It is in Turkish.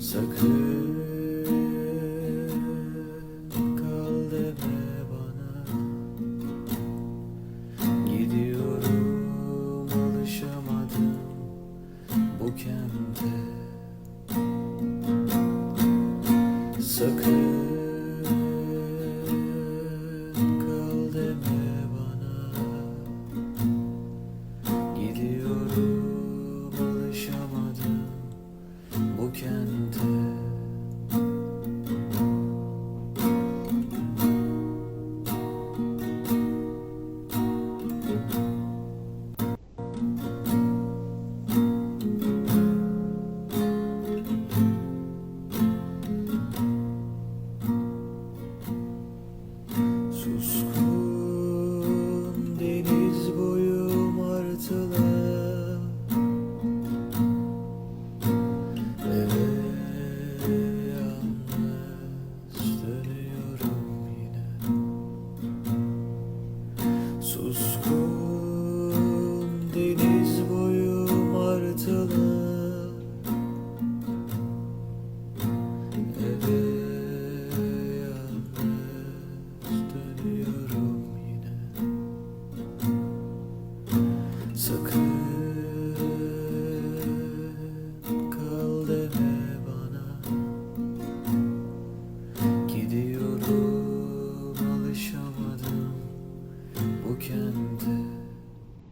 Sakın kal deme Gidiyorum alışamadım bu kente. Sakın bu kente Suskun deniz boyu martılar Eve yalnız dönüyorum yine. Sakın can do.